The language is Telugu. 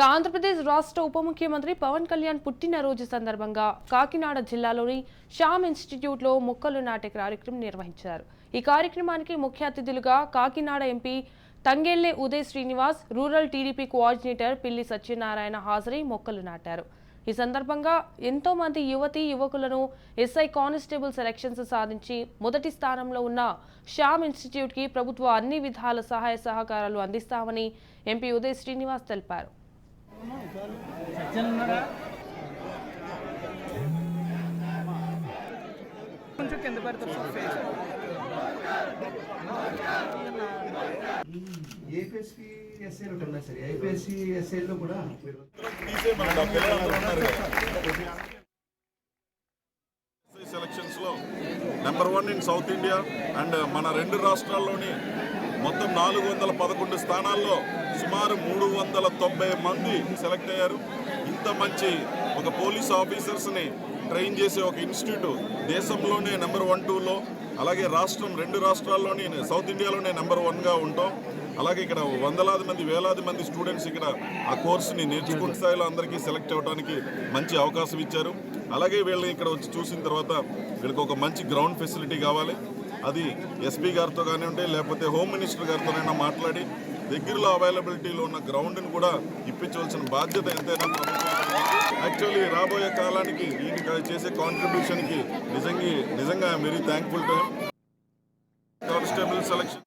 ఆంధ్రప్రదేశ్ రాష్ట్ర ఉప ముఖ్యమంత్రి పవన్ కళ్యాణ్ పుట్టినరోజు సందర్భంగా కాకినాడ జిల్లాలోని శ్యామ్ ఇన్స్టిట్యూట్లో మొక్కలు నాటే కార్యక్రమం నిర్వహించారు. ఈ కార్యక్రమానికి ముఖ్య అతిథులుగా Kakinada MP Tangella Uday Srinivas rural TDP coordinator Pilli Satyanarayana హాజరై మొక్కలు నాటారు. ఈ సందర్భంగా ఎంతో మంది యువతి యువకులను ఎస్ఐ కానిస్టేబుల్ సెలక్షన్స్ సాధించి మొదటి స్థానంలో ఉన్న శ్యామ్ ఇన్స్టిట్యూట్కి ప్రభుత్వ అన్ని విధాల సహాయ సహకారాలు అందిస్తామని ఎంపీ ఉదయ్ శ్రీనివాస్ తెలిపారు. కొంచెం కింద పెడతారు సార్ ఫేస్ ఏపీఎస్పీ ఎస్ఏలు ఒకటి ఉన్నాయి సార్ ఏపీఎస్సీ ఎస్ఏల్లో కూడా మీరు సెలక్షన్స్లో number one in South India and మన రెండు రాష్ట్రాల్లోని మొత్తం నాలుగు వందల పదకొండు స్థానాల్లో సుమారు మూడు వందల తొంభై మంది సెలెక్ట్ అయ్యారు. ఇంత మంచి ఒక పోలీస్ ఆఫీసర్స్ని ట్రైన్ చేసే ఒక ఇన్స్టిట్యూట్ దేశంలోనే నెంబర్ వన్ టూలో అలాగే రాష్ట్రం రెండు రాష్ట్రాల్లోనే సౌత్ ఇండియాలోనే నెంబర్ వన్గా ఉంటాం. అలాగే ఇక్కడ వందలాది మంది వేలాది మంది స్టూడెంట్స్ ఇక్కడ ఆ కోర్సుని నేర్చుకున్న స్థాయిలో అందరికీ సెలెక్ట్ అవ్వడానికి మంచి అవకాశం ఇచ్చారు. అలాగే వీళ్ళని ఇక్కడ వచ్చి చూసిన తర్వాత వీళ్ళకి ఒక మంచి గ్రౌండ్ ఫెసిలిటీ కావాలి. అది ఎస్పీ గారితో కానివ్వండి లేకపోతే హోమ్ మినిస్టర్ గారితోనైనా మాట్లాడి దగ్గరలో అవైలబిలిటీలో ఉన్న గ్రౌండ్ని కూడా ఇప్పించవలసిన బాధ్యత ఎంతైనా యాక్చువల్లీ రాబోయే కాలానికి ఈయన చేసే కాంట్రిబ్యూషన్కి నిజంగా నిజంగా very thankful to constable selection